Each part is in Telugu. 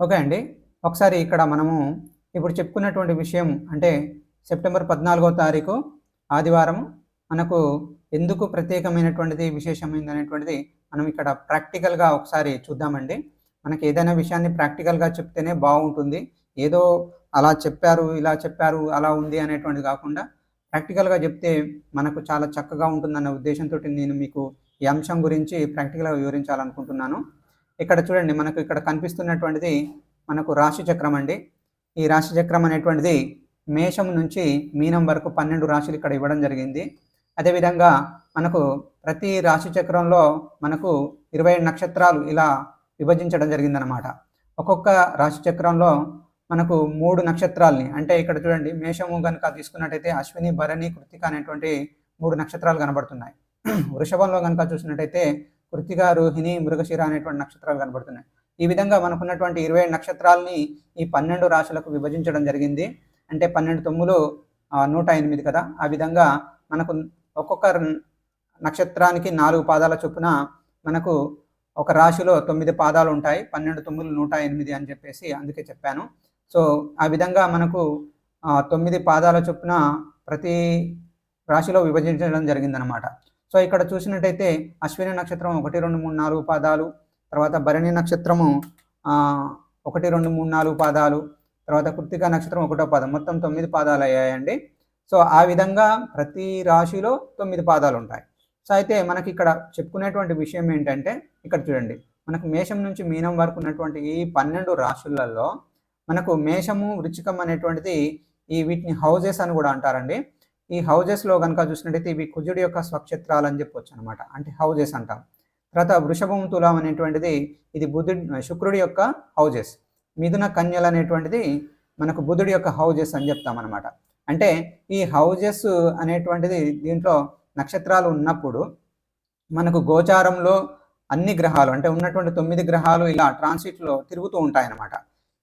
ఓకే అండి. ఒకసారి ఇక్కడ మనము ఇప్పుడు చెప్పుకున్నటువంటి విషయం అంటే సెప్టెంబర్ పద్నాలుగో తారీఖు ఆదివారం మనకు ఎందుకు ప్రత్యేకమైనటువంటిది విశేషమైనది అనేటువంటిది మనం ఇక్కడ ప్రాక్టికల్గా ఒకసారి చూద్దామండి. మనకి ఏదైనా విషయాన్ని ప్రాక్టికల్గా చెప్తేనే బాగుంటుంది. ఏదో అలా చెప్పారు ఇలా చెప్పారు అలా ఉంది అనేటువంటిది కాకుండా ప్రాక్టికల్గా చెప్తే మనకు చాలా చక్కగా ఉంటుందన్న ఉద్దేశంతో నేను మీకు ఈ అంశం గురించి ప్రాక్టికల్గా వివరించాలనుకుంటున్నాను. ఇక్కడ చూడండి మనకు ఇక్కడ కనిపిస్తున్నటువంటిది మనకు రాశి చక్రం అండి. ఈ రాశి చక్రం అనేటువంటిది మేషం నుంచి మీనం వరకు పన్నెండు రాశులు ఇక్కడ ఇవ్వడం జరిగింది. అదేవిధంగా మనకు ప్రతి రాశి చక్రంలో మనకు ఇరవై నక్షత్రాలు ఇలా విభజించడం జరిగిందనమాట ఒక్కొక్క రాశి చక్రంలో మనకు మూడు నక్షత్రాలని అంటే ఇక్కడ చూడండి మేషము కనుక తీసుకున్నట్టయితే అశ్విని భరణి కృతిక అనేటువంటి మూడు నక్షత్రాలు కనబడుతున్నాయి. వృషభంలో కనుక చూసినట్టయితే కృతిక రోహిణి మృగశిర అనేటువంటి నక్షత్రాలు కనబడుతున్నాయి. ఈ విధంగా మనకున్నటువంటి ఇరవై నక్షత్రాలని ఈ పన్నెండు రాశులకు విభజించడం జరిగింది. అంటే పన్నెండు తొమ్ములు నూట ఎనిమిది కదా? ఆ విధంగా మనకు ఒక్కొక్క నక్షత్రానికి నాలుగు పాదాల చొప్పున మనకు ఒక రాశిలో తొమ్మిది పాదాలు ఉంటాయి. పన్నెండు తొమ్మిది నూట ఎనిమిది అని చెప్పేసి అందుకే చెప్పాను. సో ఆ విధంగా మనకు తొమ్మిది పాదాల చొప్పున ప్రతి రాశిలో విభజించడం జరిగిందనమాట సో ఇక్కడ చూసినట్టయితే అశ్విని నక్షత్రం ఒకటి రెండు మూడు నాలుగు పాదాలు తర్వాత భరణి నక్షత్రము ఒకటి రెండు మూడు నాలుగు పాదాలు తర్వాత కృతిక నక్షత్రం ఒకటో పాదం. మొత్తం తొమ్మిది పాదాలు అయ్యాయండి. సో ఆ విధంగా ప్రతి రాశిలో తొమ్మిది పాదాలు ఉంటాయి. సో అయితే మనకి ఇక్కడ చెప్పుకునేటువంటి విషయం ఏంటంటే ఇక్కడ చూడండి. మనకు మేషం నుంచి మీనం వరకు ఉన్నటువంటి ఈ పన్నెండు రాశులలో మనకు మేషము వృచ్చికం అనేటువంటిది ఈ వీటిని హౌజెస్ అని కూడా అంటారండి. ఈ హౌజెస్లో కనుక చూసినట్టయితే ఇవి కుజుడి యొక్క స్వక్షేత్రాలు అని చెప్పొచ్చు అనమాట అంటే హౌజెస్ అంటాం. తర్వాత వృషభం తులం అనేటువంటిది ఇది బుధుడి శుక్రుడి యొక్క హౌజెస్. మిథున కన్యలు అనేటువంటిది మనకు బుధుడి యొక్క హౌజెస్ అని చెప్తాం అనమాట అంటే ఈ హౌజెస్ అనేటువంటిది దీంట్లో నక్షత్రాలు ఉన్నప్పుడు మనకు గోచారంలో అన్ని గ్రహాలు అంటే ఉన్నటువంటి తొమ్మిది గ్రహాలు ఇలా ట్రాన్సిట్లో తిరుగుతూ ఉంటాయన్నమాట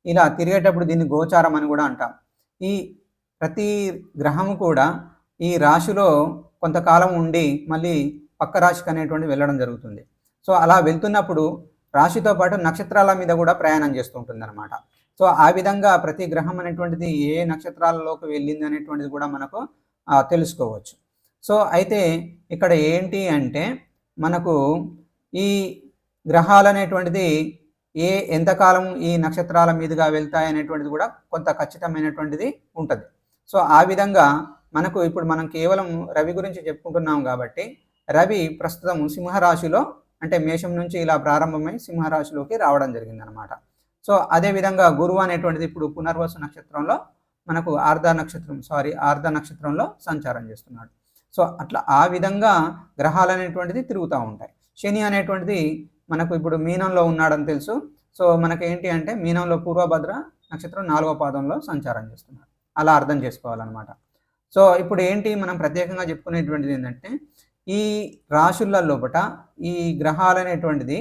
ఇలా తిరిగేటప్పుడు దీన్ని గోచారం అని కూడా అంటాం. ఈ ప్రతి గ్రహము కూడా ఈ రాశిలో కొంతకాలం ఉండి మళ్ళీ పక్క రాశికి అనేటువంటి వెళ్ళడం జరుగుతుంది. సో అలా వెళ్తున్నప్పుడు రాశితో పాటు నక్షత్రాల మీద కూడా ప్రయాణం చేస్తూ ఉంటుంది అనమాట సో ఆ విధంగా ప్రతి గ్రహం అనేటువంటిది ఏ నక్షత్రాలలోకి వెళ్ళింది అనేటువంటిది కూడా మనకు తెలుసుకోవచ్చు. సో అయితే ఇక్కడ ఏంటి అంటే మనకు ఈ గ్రహాలు అనేటువంటిది ఏ ఎంతకాలం ఈ నక్షత్రాల మీదుగా వెళ్తాయి అనేటువంటిది కూడా కొంత ఖచ్చితమైనటువంటిది ఉంటుంది. సో ఆ విధంగా మనకు ఇప్పుడు మనం కేవలం రవి గురించి చెప్పుకుంటున్నాం కాబట్టి రవి ప్రస్తుతం సింహరాశిలో అంటే మేషం నుంచి ఇలా ప్రారంభమై సింహరాశిలోకి రావడం జరిగిందనమాట సో అదేవిధంగా గురువు అనేటువంటిది ఇప్పుడు పునర్వసు నక్షత్రంలో మనకు ఆర్ధ నక్షత్రం సారీ ఆర్ధ నక్షత్రంలో సంచారం చేస్తున్నాడు. సో అట్లా ఆ విధంగా గ్రహాలు అనేటువంటిది తిరుగుతూ ఉంటాయి. శని అనేటువంటిది మనకు ఇప్పుడు మీనంలో ఉన్నాడని తెలుసు. సో మనకి ఏంటి అంటే మీనంలో పూర్వభద్ర నక్షత్రం నాలుగో పాదంలో సంచారం చేస్తున్నాడు. అలా అర్థం చేసుకోవాలన్నమాట. సో ఇప్పుడు ఏంటి మనం ప్రత్యేకంగా చెప్పుకునేటువంటిది ఏంటంటే ఈ రాశుల లోపట ఈ గ్రహాలు అనేటువంటిది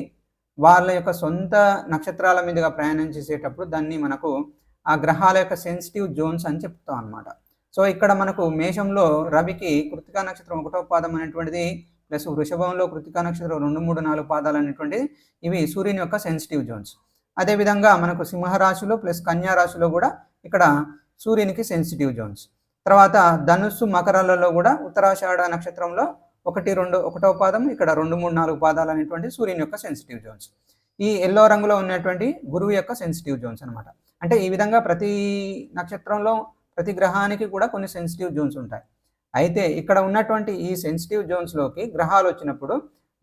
వాళ్ళ యొక్క సొంత నక్షత్రాల మీదుగా ప్రయాణం చేసేటప్పుడు దాన్ని మనకు ఆ గ్రహాల యొక్క సెన్సిటివ్ జోన్స్ అని చెప్తాం అనమాట సో ఇక్కడ మనకు మేషంలో రవికి కృతికా నక్షత్రం ఒకటో పాదం అనేటువంటిది ప్లస్ వృషభంలో కృతికా నక్షత్రం రెండు మూడు నాలుగు పాదాలు అనేటువంటిది ఇవి సూర్యుని యొక్క సెన్సిటివ్ జోన్స్. అదేవిధంగా మనకు సింహరాశిలో ప్లస్ కన్యా రాశిలో కూడా ఇక్కడ సూర్యునికి సెన్సిటివ్ జోన్స్. తర్వాత ధనుస్సు మకరాలలో కూడా ఉత్తరాషాఢ నక్షత్రంలో ఒకటి రెండు ఒకటో పాదం ఇక్కడ రెండు మూడు నాలుగు పాదాలు అనేటువంటి సూర్యుని యొక్క సెన్సిటివ్ జోన్స్ ఈ ఎల్లో రంగులో ఉన్నటువంటి గురువు యొక్క సెన్సిటివ్ జోన్స్ అనమాట అంటే ఈ విధంగా ప్రతి నక్షత్రంలో ప్రతి గ్రహానికి కూడా కొన్ని సెన్సిటివ్ జోన్స్ ఉంటాయి. అయితే ఇక్కడ ఉన్నటువంటి ఈ సెన్సిటివ్ జోన్స్లోకి గ్రహాలు వచ్చినప్పుడు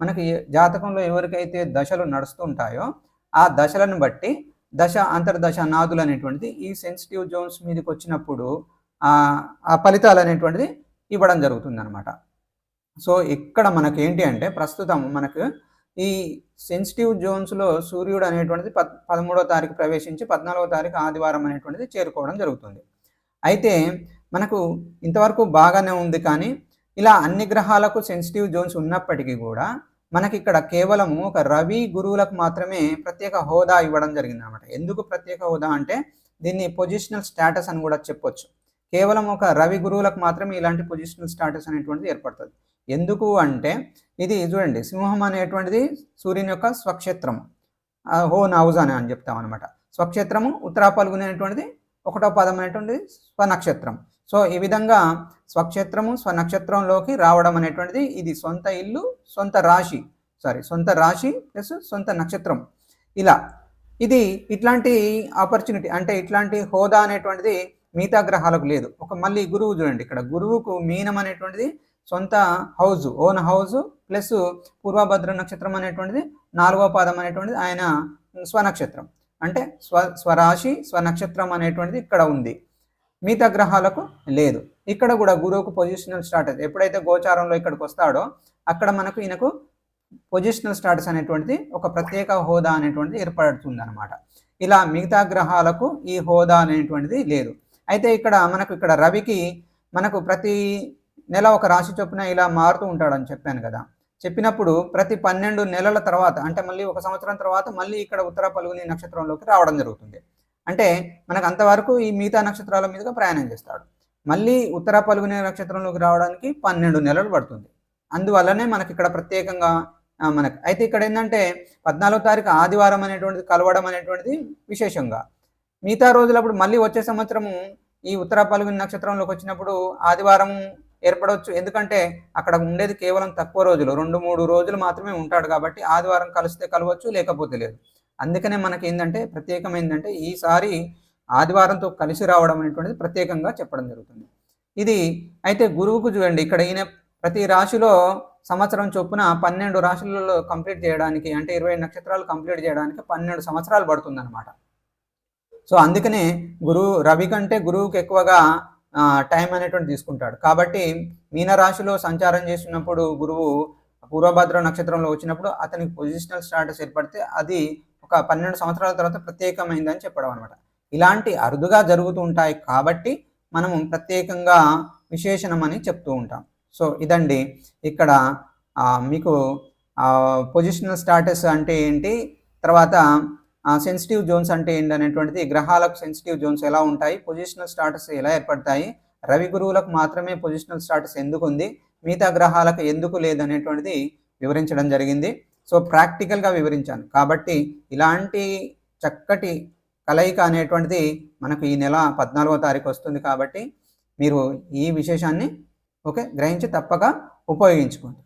మనకి జాతకంలో ఎవరికైతే దశలు నడుస్తూ ఉంటాయో ఆ దశలను బట్టి దశ అంతర్దశ నాదులు అనేటువంటిది ఈ సెన్సిటివ్ జోన్స్ మీదకి వచ్చినప్పుడు ఆ ఫలితాలు అనేటువంటిది ఇవ్వడం జరుగుతుంది అనమాట సో ఇక్కడ మనకి ఏంటి అంటే ప్రస్తుతం మనకు ఈ సెన్సిటివ్ జోన్స్లో సూర్యుడు అనేటువంటిది పద్ పదమూడవ తారీఖు ప్రవేశించి పద్నాలుగో తారీఖు ఆదివారం అనేటువంటిది చేరుకోవడం జరుగుతుంది. అయితే మనకు ఇంతవరకు బాగానే ఉంది కానీ ఇలా అన్ని గ్రహాలకు సెన్సిటివ్ జోన్స్ ఉన్నప్పటికీ కూడా మనకి ఇక్కడ కేవలం ఒక రవి గురువులకు మాత్రమే ప్రత్యేక హోదా ఇవ్వడం జరిగింది అనమాట ఎందుకు ప్రత్యేక హోదా అంటే దీన్ని పొజిషనల్ స్టేటస్ అని కూడా చెప్పొచ్చు. కేవలం ఒక రవి గురువులకు మాత్రమే ఇలాంటి పొజిషనల్ స్టాటస్ అనేటువంటిది ఏర్పడుతుంది. ఎందుకు అంటే ఇది చూడండి సింహం అనేటువంటిది సూర్యుని యొక్క స్వక్షేత్రం హో నౌజ్ అని అని చెప్తాం అనమాట స్వక్షేత్రము ఉత్తరా పలుగుని ఒకటో పదం అనేటువంటిది స్వనక్షత్రం. సో ఈ విధంగా స్వక్షేత్రము స్వనక్షత్రంలోకి రావడం అనేటువంటిది ఇది సొంత ఇల్లు సొంత రాశి. సారీ సొంత రాశి ప్లస్ సొంత నక్షత్రం. ఇలా ఇది ఇట్లాంటి ఆపర్చునిటీ అంటే ఇట్లాంటి హోదా అనేటువంటిది మిగతా గ్రహాలకు లేదు. ఒక మళ్ళీ గురువు చూడండి ఇక్కడ. గురువుకు మీనం అనేటువంటిది సొంత హౌజ్ ఓన్ హౌజ్ ప్లస్ పూర్వభద్ర నక్షత్రం అనేటువంటిది నాలుగో పాదం అనేటువంటిది ఆయన స్వనక్షత్రం. అంటే స్వ స్వరాశి స్వనక్షత్రం అనేటువంటిది ఇక్కడ ఉంది. మిగతా గ్రహాలకు లేదు. ఇక్కడ కూడా గురువుకు పొజిషనల్ స్టాటస్ ఎప్పుడైతే గోచారంలో ఇక్కడికి వస్తాడో అక్కడ మనకు ఈయనకు పొజిషనల్ స్టాటస్ అనేటువంటిది ఒక ప్రత్యేక హోదా అనేటువంటిది ఏర్పడుతుంది అనమాట ఇలా మిగతా గ్రహాలకు ఈ హోదా అనేటువంటిది లేదు. అయితే ఇక్కడ మనకు ఇక్కడ రవికి మనకు ప్రతి నెల ఒక రాశి చొప్పున ఇలా మారుతూ ఉంటాడని చెప్పాను కదా. చెప్పినప్పుడు ప్రతి పన్నెండు నెలల తర్వాత అంటే మళ్ళీ ఒక సంవత్సరం తర్వాత మళ్ళీ ఇక్కడ ఉత్తర పలుగుని నక్షత్రంలోకి రావడం జరుగుతుంది. అంటే మనకు అంతవరకు ఈ మిగతా నక్షత్రాల మీదుగా ప్రయాణం చేస్తాడు. మళ్ళీ ఉత్తర పలుగుని నక్షత్రంలోకి రావడానికి పన్నెండు నెలలు పడుతుంది. అందువల్లనే మనకి ఇక్కడ ప్రత్యేకంగా మనకు అయితే ఇక్కడ ఏంటంటే పద్నాలుగో తారీఖు ఆదివారం అనేటువంటిది కలవడం అనేటువంటిది విశేషంగా. మిగతా రోజులప్పుడు మళ్ళీ వచ్చే సంవత్సరము ఈ ఉత్తర పలుగుని నక్షత్రంలోకి వచ్చినప్పుడు ఆదివారం ఏర్పడవచ్చు. ఎందుకంటే అక్కడ ఉండేది కేవలం తక్కువ రోజులు. రెండు మూడు రోజులు మాత్రమే ఉంటాడు కాబట్టి ఆదివారం కలిస్తే కలవచ్చు లేకపోతే లేదు. అందుకనే మనకి ఏంటంటే ప్రత్యేకమైందంటే ఈసారి ఆదివారంతో కలిసి రావడం అనేటువంటిది ప్రత్యేకంగా చెప్పడం జరుగుతుంది. ఇది అయితే గురువుకు చూడండి. ఇక్కడ ఈయన ప్రతి రాశిలో సంవత్సరం చొప్పున పన్నెండు రాశులలో కంప్లీట్ చేయడానికి అంటే ఇరవై నక్షత్రాలు కంప్లీట్ చేయడానికి పన్నెండు సంవత్సరాలు పడుతుంది అనమాట సో అందుకనే గురువు రవి కంటే గురువుకి ఎక్కువగా టైం అనేటువంటి తీసుకుంటాడు. కాబట్టి మీనరాశిలో సంచారం చేస్తున్నప్పుడు గురువు పూర్వభద్ర నక్షత్రంలో వచ్చినప్పుడు అతనికి పొజిషనల్ స్టాటస్ ఏర్పడితే అది ఒక పన్నెండు సంవత్సరాల తర్వాత ప్రత్యేకమైందని చెప్పడం అనమాట ఇలాంటి అరుదుగా జరుగుతూ ఉంటాయి కాబట్టి మనము ప్రత్యేకంగా విశేషణం అని చెప్తూ ఉంటాం. సో ఇదండి ఇక్కడ మీకు పొజిషనల్ స్టాటస్ అంటే ఏంటి? తర్వాత సెన్సిటివ్ జోన్స్ అంటే ఏంటనేటువంటిది గ్రహాలకు సెన్సిటివ్ జోన్స్ ఎలా ఉంటాయి పొజిషనల్ స్టాటస్ ఎలా ఏర్పడతాయి రవి గురువులకు మాత్రమే పొజిషనల్ స్టాటస్ ఎందుకు ఉంది మిగతా గ్రహాలకు ఎందుకు లేదనేటువంటిది వివరించడం జరిగింది. సో ప్రాక్టికల్గా వివరించాను. కాబట్టి ఇలాంటి చక్కటి కలయిక అనేటువంటిది మనకు ఈ నెల పద్నాలుగో తారీఖు వస్తుంది కాబట్టి మీరు ఈ విశేషాన్ని ఓకే గ్రహించి తప్పక ఉపయోగించుకోండి.